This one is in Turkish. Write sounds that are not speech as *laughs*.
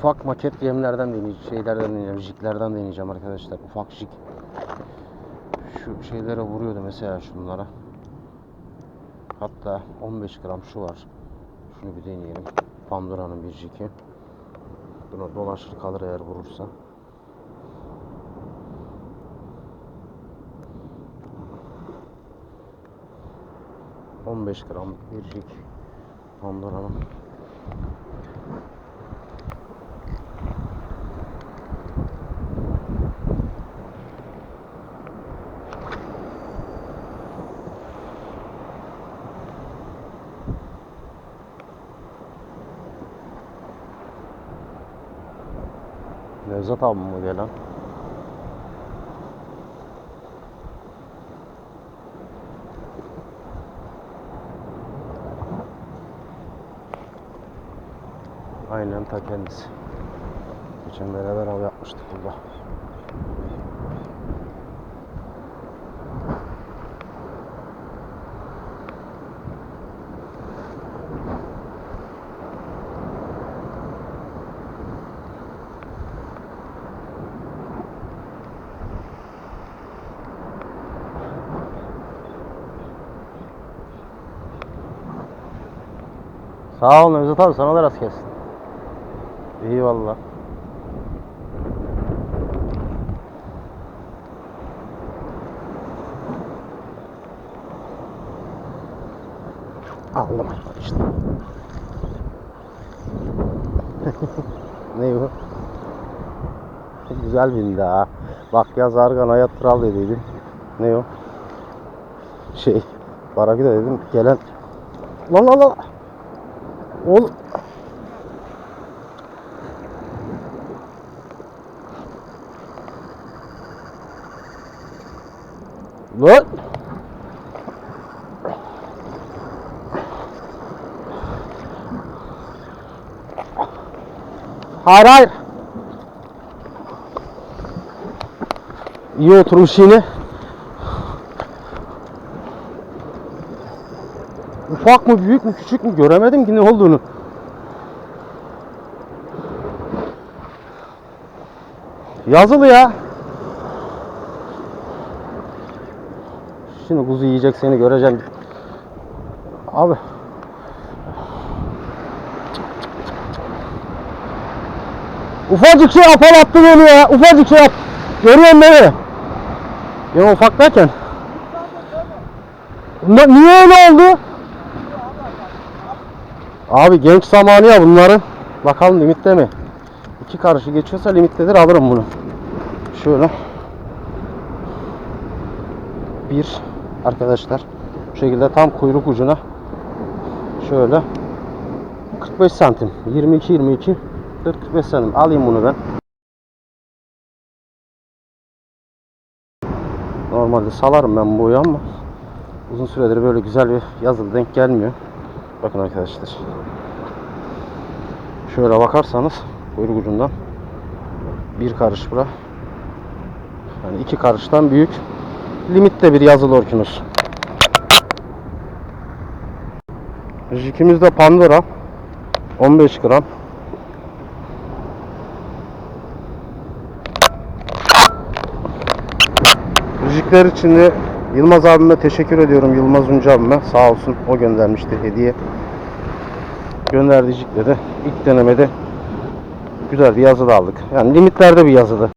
ufak maket gemlerden deneyeceğim. Şeylerden deneyeceğim. Jiklerden deneyeceğim arkadaşlar. Ufak jik. Şu şeylere vuruyordu mesela şunlara. Hatta 15 gram şu var. Şunu bir deneyelim. Pandora'nın bir jiki. Buna dolaşır kalır eğer vurursa. ...15 gram bir jik... ...Pandora'nın... Nevzat abi mi gelen? Aynen ta kendisi. Geçen beraber av yapmıştık burada. Sağ ol Nevzat abi sana da rast gelsin. İyi valla. Aldım işte. *laughs* ne bu? Güzel bindi ha. Bak ya Zargana'ya tral dediydim. Ne o? Şey, Barakida dedim. Gelen... Lan lan lan! Oğlum. Lan. Hayır hayır. İyi oturmuş yine. Ufak mı büyük mü küçük mü göremedim ki ne olduğunu. Yazılı ya. Şimdi kuzu yiyecek seni göreceğim. Abi. Ufacık şey apal attı beni ya. Ufacık şey at. Görüyorsun beni. Ya ufak derken. Niye öyle oldu? Abi genç zamanı ya bunların. Bakalım limitte mi? İki karışı geçiyorsa limittedir alırım bunu. Şöyle. Bir arkadaşlar. Bu şekilde tam kuyruk ucuna. Şöyle. 45 santim. 22 22 45 santim. Alayım bunu ben. Normalde salarım ben bu boyu ama uzun süredir böyle güzel bir yazılı denk gelmiyor. Bakın arkadaşlar. Şöyle bakarsanız kuyruk ucundan bir karış bura. Yani iki karıştan büyük. Limitte bir yazılı orkinus. Jikimiz de Pandora. 15 gram. Jikler için de Yılmaz abime teşekkür ediyorum. Yılmaz Uncu abime. Sağ olsun. O göndermişti hediye. Gönderdiği jikleri ilk denemede güzel bir yazı da aldık. Yani limitlerde bir yazıdı.